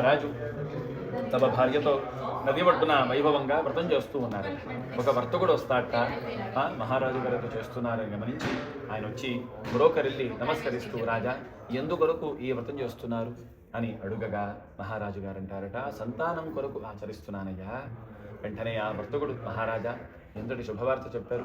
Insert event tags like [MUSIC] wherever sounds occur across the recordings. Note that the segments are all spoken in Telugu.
రాజు. తమ భార్యతో నది ఒడ్డున వైభవంగా వ్రతం చేస్తూ ఉన్నారు. ఒక వర్తకుడు వస్తాట ఆ, మహారాజు గారితో చేస్తున్నారని గమనించి ఆయన వచ్చి బ్రోకరిల్లి నమస్కరిస్తూ రాజా ఎందుకొరకు ఈ వ్రతం చేస్తున్నారు? అని అడుగగా మహారాజు గారు అంటారట. సంతానం కొరకు ఆచరిస్తున్నానయ్యా. వెంటనే ఆ వర్తకుడు మహారాజా ఎంతటి శుభవార్త చెప్పారు?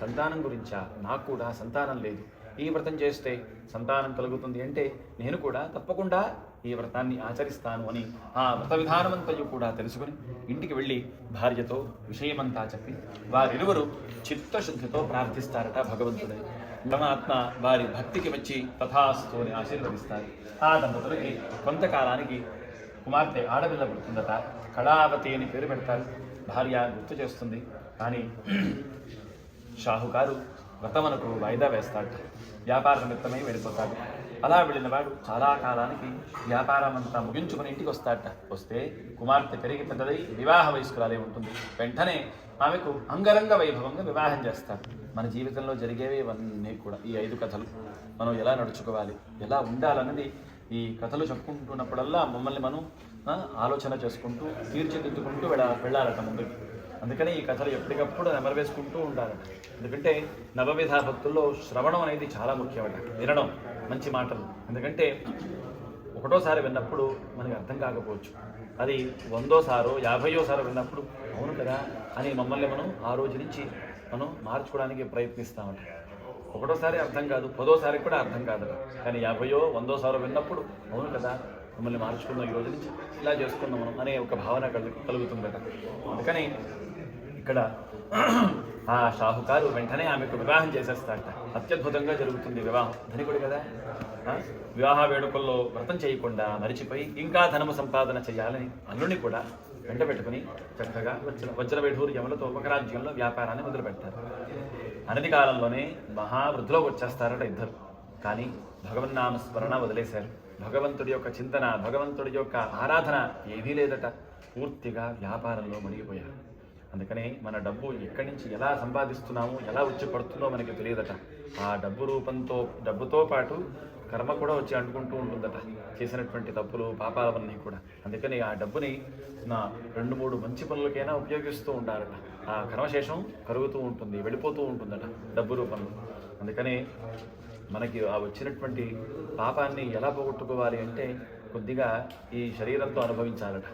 సంతానం గురించా? నాకు కూడా సంతానం లేదు. ఈ వ్రతం చేస్తే సంతానం కలుగుతుంది అంటే నేను కూడా తప్పకుండా ఈ వ్రతాన్ని ఆచరిస్తాను అని ఆ వ్రత విధానమంతయు కూడా తెలుసుకుని ఇంటికి వెళ్ళి భార్యతో విషయమంతా చెప్పి వారిరువురు చిత్తశుద్ధితో ప్రార్థిస్తారట భగవంతుడే. పరమాత్మ వారి భక్తికి వచ్చి తథాస్తు అని ఆశీర్వదిస్తారు. ఆ దంపతులకి కొంతకాలానికి కుమార్తె ఆడపిల్ల పుడుతుందట. కళావతి అని పేరు పెడతారు. భార్య గుర్తు చేస్తుంది. కానీ [CLEARS THROAT] షాహుకారు వ్రతమనకు వాయిదా వేస్తాడు వ్యాపార నిమిత్తమై వెళ్ళిపోతాడు. అలా వెళ్ళిన వాడు చాలా కాలానికి వ్యాపారం అంతా ముగించుకుని ఇంటికి వస్తాడట. వస్తే కుమార్తె పెరిగి పెద్దదై వివాహ వయస్కురాలే ఉంటుంది. వెంటనే ఆమెకు అంగరంగ వైభవంగా వివాహం చేస్తారు మన జీవితంలో జరిగేవి ఇవన్నీ కూడా ఈ ఐదు కథలు. మనం ఎలా నడుచుకోవాలి ఎలా ఉండాలన్నది ఈ కథలు చెప్పుకుంటున్నప్పుడల్లా మమ్మల్ని మనం ఆలోచన చేసుకుంటూ తీర్చిదిద్దుకుంటూ వెళ్ళ వెళ్ళాలట ముందుకి. అందుకని ఈ కథలు ఎప్పటికప్పుడు నెమరవేసుకుంటూ ఉంటారు ఎందుకంటే నవవిధ భక్తుల్లో శ్రవణం అనేది చాలా ముఖ్యమట వినడం మంచి మాటలు. ఎందుకంటే ఒకటోసారి విన్నప్పుడు మనకి అర్థం కాకపోవచ్చు. అది వందోసారో యాభైయోసారో విన్నప్పుడు అవును కదా అని మమ్మల్ని మనం ఆ రోజు నుంచి మనం మార్చుకోవడానికి ప్రయత్నిస్తామట. ఒకటోసారి అర్థం కాదు పదోసారి కూడా అర్థం కాదు కానీ యాభయో వందోసారో విన్నప్పుడు అవును కదా మమ్మల్ని మార్చుకుందాం ఈ రోజు నుంచి. ఇలా చేసుకుందాం మనం అనే ఒక భావన కలుగు కలుగుతుందట అందుకని ఇక్కడ ఆ షాహుకారు వెంటనే ఆమెకు వివాహం చేసేస్తాడట అత్యద్భుతంగా జరుగుతుంది వివాహం. ధనికుడు కదా. వివాహ వేడుకల్లో వ్రతం చేయకుండా మరిచిపోయి ఇంకా ధనము సంపాదన చేయాలని అల్లుని కూడా వెంట పెట్టుకుని చక్కగా వజ్ర వజ్ర యములతో ఒక రాజ్యంలో వ్యాపారాన్ని మొదలుపెట్టారు. అనది కాలంలోనే మహావృద్ధిలోకి వచ్చేస్తారట ఇద్దరు. కానీ భగవన్నామ స్మరణ వదిలేశారు. భగవంతుడి యొక్క చింతన భగవంతుడి యొక్క ఆరాధన ఏదీ లేదట. పూర్తిగా వ్యాపారంలో మునిగిపోయారు. అందుకనే మన డబ్బు ఎక్కడి నుంచి ఎలా సంపాదిస్తున్నామో ఎలా వచ్చి పడుతుందో మనకి తెలియదట. ఆ డబ్బు రూపంతో డబ్బుతో పాటు కర్మ కూడా వచ్చి అంటుకుంటూ ఉంటుందట. చేసినటువంటి తప్పులు పాపాలవన్నీ కూడా. అందుకని ఆ డబ్బుని నా రెండు మూడు మంచి పనులకైనా ఉపయోగిస్తూ ఉండాలట. ఆ కర్మశేషం కరుగుతూ ఉంటుంది వెళ్ళిపోతూ ఉంటుందట డబ్బు రూపంలో. అందుకని మనకి ఆ వచ్చినటువంటి పాపాన్ని ఎలా పోగొట్టుకోవాలి అంటే కొద్దిగా ఈ శరీరంతో అనుభవించాలట.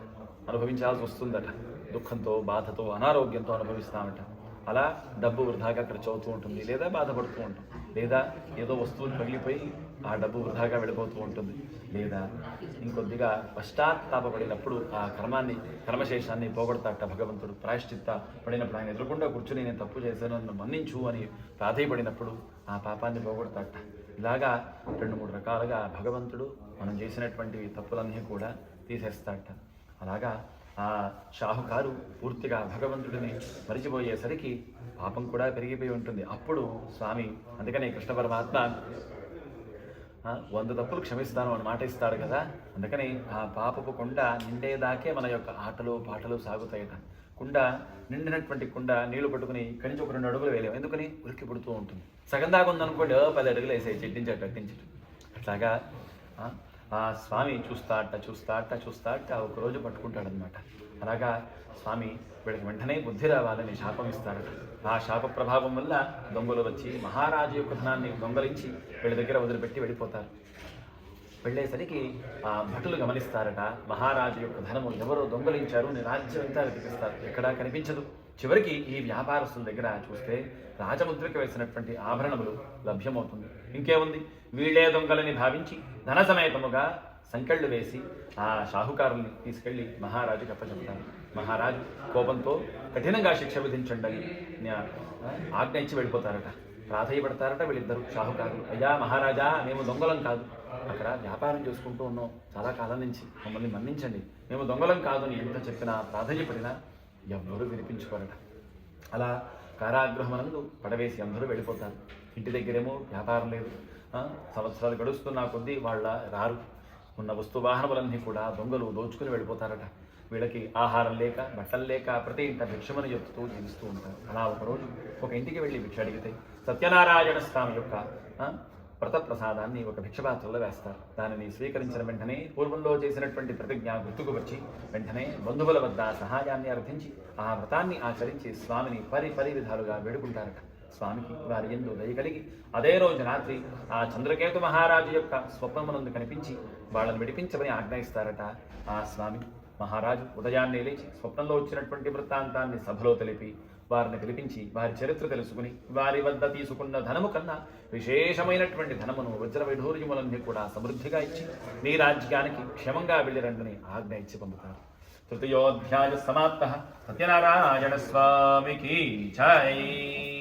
అనుభవించాల్సి వస్తుందట. దుఃఖంతో బాధతో అనారోగ్యంతో అనుభవిస్తామట. అలా డబ్బు వృధాగా ఖర్చు అవుతూ ఉంటుంది లేదా బాధపడుతూ ఉంటాం. లేదా ఏదో వస్తువులు పగిలిపోయి ఆ డబ్బు వృధాగా వెళ్ళిపోతూ ఉంటుంది. లేదా ఇంకొద్దిగా పశ్చాత్తాపడినప్పుడు ఆ కర్మాన్ని కర్మశేషాన్ని పోగొడతాట భగవంతుడు. ప్రాయశ్చిత్త పడినప్పుడు ఆయన ఎదురకుండా కూర్చుని నేను తప్పు చేశాను నన్ను మన్నించు అని ప్రాధేయపడినప్పుడు ఆ పాపాన్ని పోగొడతాట ఇలాగా రెండు మూడు రకాలుగా భగవంతుడు మనం చేసినటువంటి తప్పులన్నీ కూడా తీసేస్తాట అలాగా ఆ షాహుకారు పూర్తిగా భగవంతుడిని మరిచిపోయేసరికి పాపం కూడా పెరిగిపోయి ఉంటుంది. అప్పుడు స్వామి అందుకనే కృష్ణ పరమాత్మ వంద తప్పులు క్షమిస్తాను అని మాట ఇస్తాడు కదా. అందుకని ఆ పాపపు కొండ నిండేదాకే మన యొక్క ఆటలు పాటలు సాగుతాయట. కుండ నిండినటువంటి కుండ నీళ్ళు పట్టుకుని ఇక్కడి నుంచి ఒక రెండు అడుగులు వేయలేము. ఎందుకని? ఉరికి పుడుతూ ఉంటుంది. సగం దాకా ఉందనుకోండి పది అడుగులు వేసాయి చెట్టించి అట్ట అట్టించట అట్లాగా ఆ, అట్ట చూస్తా అట్ట చూస్తా అట్ట ఒకరోజు పట్టుకుంటాడనమాట అలాగా స్వామి వీడికి వెంటనే బుద్ధి రావాలని శాపం ఇస్తాడట ఆ శాప ప్రభావం వల్ల దొంగలు వచ్చి మహారాజు యొక్క ధనాన్ని దొంగలించి వీళ్ళ దగ్గర వదిలిపెట్టి వెళ్ళిపోతారు. వెళ్ళేసరికి ఆ భటులు గమనిస్తారట. మహారాజు యొక్క ధనము ఎవరో దొంగలించారు అని రాజ్యం అంతా వెతికిస్తారు ఎక్కడా కనిపించదు. చివరికి ఈ వ్యాపారస్తుల దగ్గర చూస్తే రాజముద్రకు వేసినటువంటి ఆభరణములు లభ్యమవుతుంది. ఇంకేముంది? వీళ్ళే దొంగలని భావించి ధన సమేతముగా సంకెళ్ళు వేసి ఆ షాహుకారుల్ని తీసుకెళ్ళి మహారాజుకి అప్పచెప్తారు మహారాజు కోపంతో కఠినంగా శిక్ష విధించండి అని ఆజ్ఞ ఇచ్చి వెళ్ళిపోతారట. ప్రాధేయపడతారట వీళ్ళిద్దరు. షాహుకారులు అయ్యా మహారాజా మేము దొంగలం కాదు. అక్కడ వ్యాపారం చేసుకుంటూ ఉన్నాం. చాలా కాలం నుంచి మమ్మల్ని మన్నించండి. మేము దొంగలం కాదు అని ఎంత చెప్పినా ప్రాధేయపడినా ఎవ్వరూ వినిపించుకోరట. అలా కారాగ్రహమనందు పడవేసి అందరూ వెళ్ళిపోతారు. ఇంటి దగ్గరేమో వ్యాపారం లేదు. సంవత్సరాలు గడుస్తున్నా కొద్దీ వాళ్ళ రారు. ఉన్న వస్తు వాహనములన్నీ కూడా దొంగలు దోచుకుని వెళ్ళిపోతారట. వీళ్ళకి ఆహారం లేక బట్టలు లేక ప్రతి ఇంట భిక్షమని చెప్తూ జీవిస్తూ ఉంటారు. అలా ఒకరోజు ఒక ఇంటికి వెళ్ళి భిక్ష అడిగితే సత్యనారాయణ స్వామి యొక్క వ్రతప్రసాదాన్ని ఒక భిక్షపాత్రలో వేస్తారు. దానిని స్వీకరించిన వెంటనే పూర్వంలో చేసినటువంటి ప్రతిజ్ఞ గుర్తుకు వచ్చి వెంటనే బంధువుల వద్ద సహాయాన్ని అర్థించి ఆ వ్రతాన్ని ఆచరించి స్వామిని పరి పరి విధాలుగా వేడుకుంటారట. స్వామికి వారి ఎందు దయ కలిగి అదే రోజు రాత్రి ఆ చంద్రకేతు మహారాజు యొక్క స్వప్నమునందు కనిపించి వాళ్ళని విడిపించమని ఆజ్ఞాయిస్తారట ఆ స్వామి. మహారాజు ఉదయాన్నే లేచి స్వప్నంలో వచ్చినటువంటి వృత్తాంతాన్ని సభలో తెలిపి వారిని పిలిపించి వారి చరిత్ర తెలుసుకుని వారి వద్ద తీసుకున్న ధనము కన్నా విశేషమైనటువంటి ధనమును వజ్ర వైఢూర్యములన్నీ కూడా సమృద్ధిగా ఇచ్చి మీ రాజ్యానికి క్షమంగా వెళ్ళిరండని ఆజ్ఞ ఇచ్చి పంపుతారు. తృతీయోధ్యాయ సమాప్త. సత్యనారాయణ స్వామికి జై.